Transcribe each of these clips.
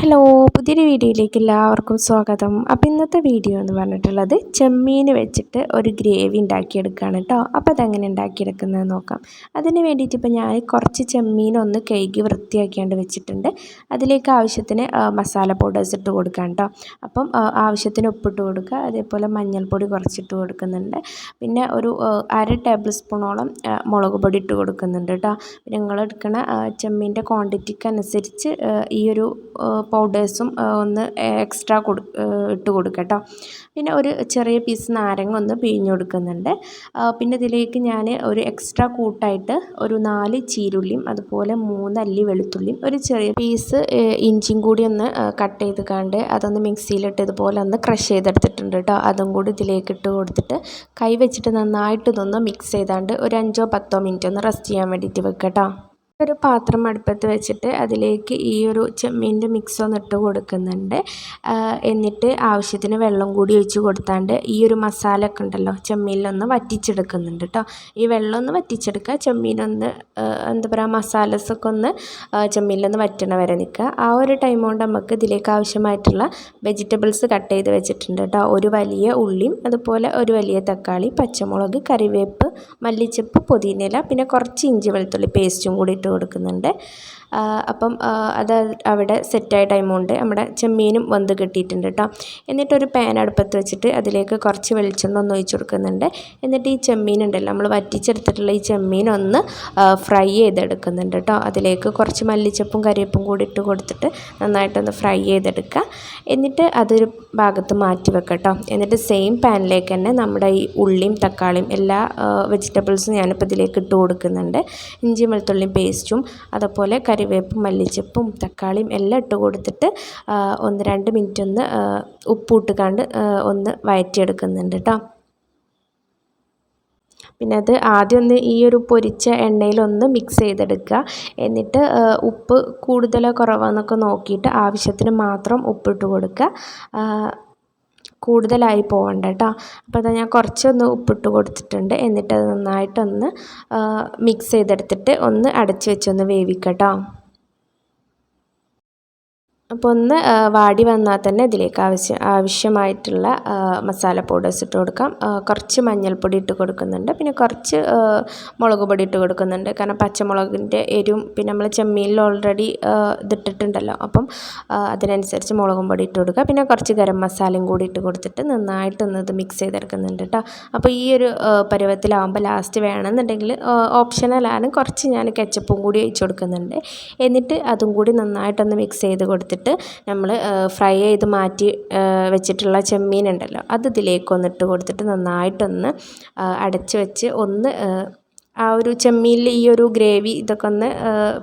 Hello പുതിയൊരു വീഡിയോയിലേക്ക് എല്ലാവർക്കും സ്വാഗതം. അപ്പോൾ ഇന്നത്തെ വീഡിയോ എന്ന് പറഞ്ഞിട്ടുള്ളത് ചെമ്മീൻ വെച്ചിട്ട് ഒരു ഗ്രേവി ഉണ്ടാക്കിയെടുക്കുകയാണ് കേട്ടോ അപ്പോൾ അതെങ്ങനെ ഉണ്ടാക്കിയെടുക്കുന്നത് നോക്കാം. അതിന് വേണ്ടിയിട്ട് ഇപ്പോൾ ഞാൻ കുറച്ച് ചെമ്മീൻ ഒന്ന് കഴുകി വൃത്തിയാക്കിയാണ്ട് വെച്ചിട്ടുണ്ട്. അതിലേക്ക് ആവശ്യത്തിന് മസാല പൗഡേഴ്സ് ഇട്ട് കൊടുക്കാം കേട്ടോ അപ്പം ആവശ്യത്തിന് ഉപ്പിട്ട് കൊടുക്കുക. അതേപോലെ മഞ്ഞൾപ്പൊടി കുറച്ചിട്ട് കൊടുക്കുന്നുണ്ട്. പിന്നെ ഒരു അര ടേബിൾ സ്പൂണോളം മുളക് പൊടി ഇട്ട് കൊടുക്കുന്നുണ്ട് കേട്ടോ പിന്നെ നിങ്ങൾ എടുക്കുന്ന ചെമ്മീന്റെ ക്വാണ്ടിറ്റിക്ക് അനുസരിച്ച് ഈ ഒരു പൗഡേഴ്സും ഒന്ന് എക്സ്ട്രാ കൊടു ഇട്ട് കൊടുക്കുക കേട്ടോ പിന്നെ ഒരു ചെറിയ പീസ് നാരങ്ങ ഒന്ന് പിഴിഞ്ഞ് കൊടുക്കുന്നുണ്ട്. പിന്നെ ഇതിലേക്ക് ഞാൻ ഒരു എക്സ്ട്രാ കൂട്ടായിട്ട് ഒരു നാല് ചീരുള്ളിയും അതുപോലെ മൂന്ന് അല്ലി വെളുത്തുള്ളിയും ഒരു ചെറിയ പീസ് ഇഞ്ചിയും കൂടി ഒന്ന് കട്ട് ചെയ്ത് കണ്ട് അതൊന്ന് മിക്സിയിലിട്ട് ഇതുപോലെ ഒന്ന് ക്രഷ് ചെയ്തെടുത്തിട്ടുണ്ട് കേട്ടോ അതും കൂടി ഇതിലേക്ക് ഇട്ട് കൊടുത്തിട്ട് കൈ വെച്ചിട്ട് നന്നായിട്ട് ഇതൊന്ന് മിക്സ് ചെയ്താണ്ട് ഒരു അഞ്ചോ പത്തോ മിനിറ്റ് ഒന്ന് റെസ്റ്റ് ചെയ്യാൻ വേണ്ടിയിട്ട് വെക്കാം ഒരു പാത്രം അടുപ്പത്ത് വെച്ചിട്ട് അതിലേക്ക് ഈ ഒരു ചെമ്മീന്റെ മിക്സ് ഒന്ന് ഇട്ട് കൊടുക്കുന്നുണ്ട്. എന്നിട്ട് ആവശ്യത്തിന് വെള്ളം കൂടി ഒഴിച്ച് കൊടുത്താണ്ട് ഈ ഒരു മസാല ഒക്കെ ഉണ്ടല്ലോ ചെമ്മീനിലൊന്ന് വറ്റിച്ചെടുക്കുന്നുണ്ട് കേട്ടോ ഈ വെള്ളം ഒന്ന് വറ്റിച്ചെടുക്കുക ചെമ്മീനൊന്ന് എന്താ പറയുക മസാലസൊക്കെ ഒന്ന് ചെമ്മീനിലൊന്ന് വറ്റണ വരെ നിൽക്കുക. ആ ഒരു ടൈം കൊണ്ട് നമുക്ക് ഇതിലേക്ക് ആവശ്യമായിട്ടുള്ള വെജിറ്റബിൾസ് കട്ട് ചെയ്ത് വെച്ചിട്ടുണ്ട് കേട്ടോ ഒരു വലിയ ഉള്ളിയും അതുപോലെ ഒരു വലിയ തക്കാളി പച്ചമുളക് കറിവേപ്പ് മല്ലിച്ചപ്പ് പുതിനയില പിന്നെ കുറച്ച് ഇഞ്ചി വെളുത്തുള്ളി പേസ്റ്റും കൂടി കൊടുക്കുന്നുണ്ട്. അപ്പം അത് അവിടെ സെറ്റായ ടൈം കൊണ്ട് നമ്മുടെ ചെമ്മീനും വന്ന് കിട്ടിയിട്ടുണ്ട് കേട്ടോ എന്നിട്ടൊരു പാൻ അടുപ്പത്ത് വെച്ചിട്ട് അതിലേക്ക് കുറച്ച് വെളിച്ചെണ്ണ ഒന്ന് ഒഴിച്ച് കൊടുക്കുന്നുണ്ട്. എന്നിട്ട് ഈ ചെമ്മീൻ ഉണ്ടല്ലോ നമ്മൾ വറ്റിച്ചെടുത്തിട്ടുള്ള ഈ ചെമ്മീൻ ഒന്ന് ഫ്രൈ ചെയ്തെടുക്കുന്നുണ്ട് കേട്ടോ അതിലേക്ക് കുറച്ച് മല്ലിച്ചപ്പും കരിയപ്പും കൂടി ഇട്ട് കൊടുത്തിട്ട് നന്നായിട്ടൊന്ന് ഫ്രൈ ചെയ്തെടുക്കുക. എന്നിട്ട് അതൊരു ഭാഗത്ത് മാറ്റി വെക്കാം കേട്ടോ എന്നിട്ട് സെയിം പാനിലേക്ക് തന്നെ നമ്മുടെ ഈ ഉള്ളിയും തക്കാളിയും എല്ലാ വെജിറ്റബിൾസും ഞാനിപ്പോൾ ഇതിലേക്ക് ഇട്ട് കൊടുക്കുന്നുണ്ട്. ഇഞ്ചി വെളുത്തുള്ളിയും പേസ്റ്റും അതുപോലെ കറിവേപ്പും മല്ലിച്ചപ്പും തക്കാളിയും എല്ലാം ഇട്ട് കൊടുത്തിട്ട് ഒന്ന് രണ്ട് മിനിറ്റ് ഒന്ന് ഉപ്പ് കണ്ട് ഒന്ന് വഴറ്റിയെടുക്കുന്നുണ്ട് കേട്ടോ പിന്നെ അത് ആദ്യം ഒന്ന് ഈ ഒരു പൊരിച്ച എണ്ണയിലൊന്ന് മിക്സ് ചെയ്തെടുക്കുക. എന്നിട്ട് ഉപ്പ് കൂടുതലോ കുറവാന്നൊക്കെ നോക്കിയിട്ട് ആവശ്യത്തിന് മാത്രം ഉപ്പിട്ട് കൊടുക്കുക. കൂടുതലായി പോകണ്ട കേട്ടോ അപ്പോൾ അത് ഞാൻ കുറച്ചൊന്ന് ഉപ്പിട്ട് കൊടുത്തിട്ടുണ്ട്. എന്നിട്ട് നന്നായിട്ടൊന്ന് മിക്സ് ചെയ്തെടുത്തിട്ട് ഒന്ന് അടച്ച് വെച്ചൊന്ന് വേവിക്കട്ടോ. അപ്പോൾ ഒന്ന് വാടി വന്നാൽ തന്നെ ഇതിലേക്ക് ആവശ്യം ആവശ്യമായിട്ടുള്ള മസാല പൗഡേഴ്സ് ഇട്ട് കൊടുക്കാം. കുറച്ച് മഞ്ഞൾപ്പൊടി ഇട്ട് കൊടുക്കുന്നുണ്ട്. പിന്നെ കുറച്ച് മുളക് പൊടി ഇട്ട് കൊടുക്കുന്നുണ്ട്. കാരണം പച്ചമുളകിന്റെ എരിവും പിന്നെ നമ്മൾ ചെമ്മീനിൽ ഓൾറെഡി ഇതിട്ടിട്ടുണ്ടല്ലോ. അപ്പം അതിനനുസരിച്ച് മുളകും പൊടി ഇട്ട് കൊടുക്കുക. പിന്നെ കുറച്ച് ഗരം മസാലയും കൂടി ഇട്ട് കൊടുത്തിട്ട് നന്നായിട്ടൊന്ന് ഇത് മിക്സ് ചെയ്തെടുക്കുന്നുണ്ട് കേട്ടോ. അപ്പോൾ ഈ ഒരു പരുവത്തിലാവുമ്പോൾ ലാസ്റ്റ് വേണമെന്നുണ്ടെങ്കിൽ ഓപ്ഷണലാണ് കുറച്ച് ഞാൻ കെച്ചപ്പും കൂടി ഒഴിച്ചു കൊടുക്കുന്നുണ്ട്. എന്നിട്ട് അതും കൂടി നന്നായിട്ടൊന്ന് മിക്സ് ചെയ്ത് കൊടുത്തിട്ട് എടുത്തിട്ട് നമ്മൾ ഫ്രൈ ചെയ്ത് മാറ്റി വെച്ചിട്ടുള്ള ചെമ്മീൻ ഉണ്ടല്ലോ അത് ഇതിലേക്കൊന്ന് ഇട്ട് കൊടുത്തിട്ട് നന്നായിട്ടൊന്ന് അടച്ച് വെച്ച് ഒന്ന് ആ ഒരു ചെമ്മീനിൽ ഈ ഒരു ഗ്രേവി ഇതൊക്കെ ഒന്ന്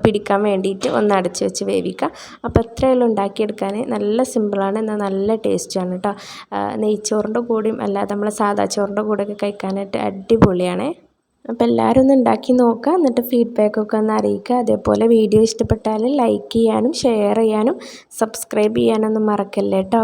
പിടിക്കാൻ വേണ്ടിയിട്ട് ഒന്ന് അടച്ച് വെച്ച് വേവിക്കുക. അപ്പോൾ എത്രയെല്ലാം ഉണ്ടാക്കിയെടുക്കാൻ നല്ല സിമ്പിളാണ് എന്നാൽ നല്ല ടേസ്റ്റാണ് കേട്ടോ നെയ്ച്ചോറിന്റെ കൂടെയും അല്ലാതെ നമ്മൾ സാദാ ചോറിന്റെ കൂടെയൊക്കെ കഴിക്കാനായിട്ട് അടിപൊളിയാണ്. അപ്പോൾ എല്ലാവരും ഒന്ന് ഉണ്ടാക്കി നോക്കുക എന്നിട്ട് ഫീഡ്ബാക്കൊക്കെ ഒന്ന് അറിയിക്കുക. അതേപോലെ വീഡിയോ ഇഷ്ടപ്പെട്ടാൽ ലൈക്ക് ചെയ്യാനും ഷെയർ ചെയ്യാനും സബ്സ്ക്രൈബ് ചെയ്യാനൊന്നും മറക്കല്ലേ കേട്ടോ